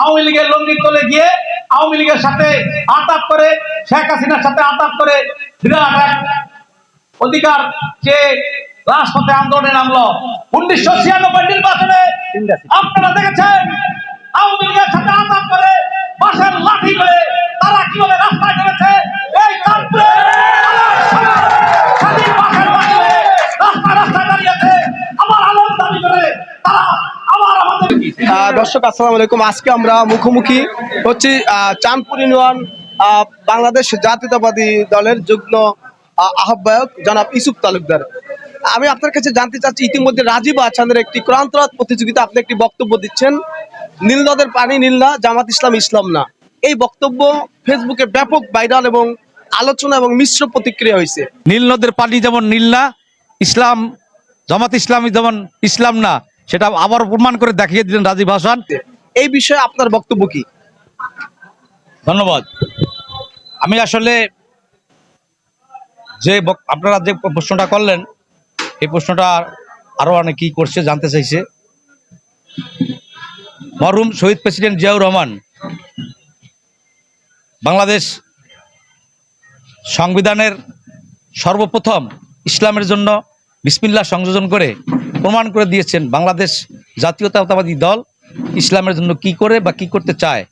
আওয়ামী লীগের লঙ্গির তলে গিয়ে আওয়ামী লীগের সাথে আতাপ করে শেখ হাসিনার সাথে আতাপ করে অধিকার যে রাজপথে আন্দোলনে নামলো। উনিশশো ছিয়ানব্বই নির্বাচনে আপনারা দেখেছেন আওয়ামী লীগের সাথে আতাপ করে বাসের লাঠি করে দর্শক আসসালামু আলাইকুম। আজকে আমরা মুখোমুখি হচ্ছি চাঁদপুর ইউনিয়ন বাংলাদেশ জাতীয়তাবাদী দলের যুগ্ম আহ, আহ্বায়ক জনাব ইসুফ তালুকদার। আমি আপনার কাছে জানতে চাচ্ছি ইতিমধ্যে রাজীব আছানের একটি ক্রান্তরাত প্রতিযোগিতা আপনি একটি বক্তব্য দিচ্ছেন নীল নদের পানি নীল না জামাত ইসলাম ইসলাম না। এই বক্তব্য ফেসবুকে ব্যাপক ভাইরাল এবং আলোচনা এবং মিশ্র প্রতিক্রিয়া হয়েছে। নীল নদের পানি যেমন নীল না ইসলাম জামাত ইসলামী যেমন ইসলাম না সেটা আবার প্রমাণ করে দেখিয়ে দিলেন রাজীব হাসান। এই বিষয়ে আপনার বক্তব্য কি? ধন্যবাদ। আমি আসলে যে আপনারা যে প্রশ্নটা করলেন, এই প্রশ্নটা আরও অনেকেই করছে জানতে চাইছে। মরহুম শহীদ প্রেসিডেন্ট জিয়াউর রহমান, বাংলাদেশ সংবিধানের সর্বপ্রথম ইসলামের জন্য বিসমিল্লাহ সংযোজন করে প্রমাণ করে দিয়েছেন বাংলাদেশ জাতীয়তাবাদী দল ইসলামের জন্য কি করে বা কি করতে চায়।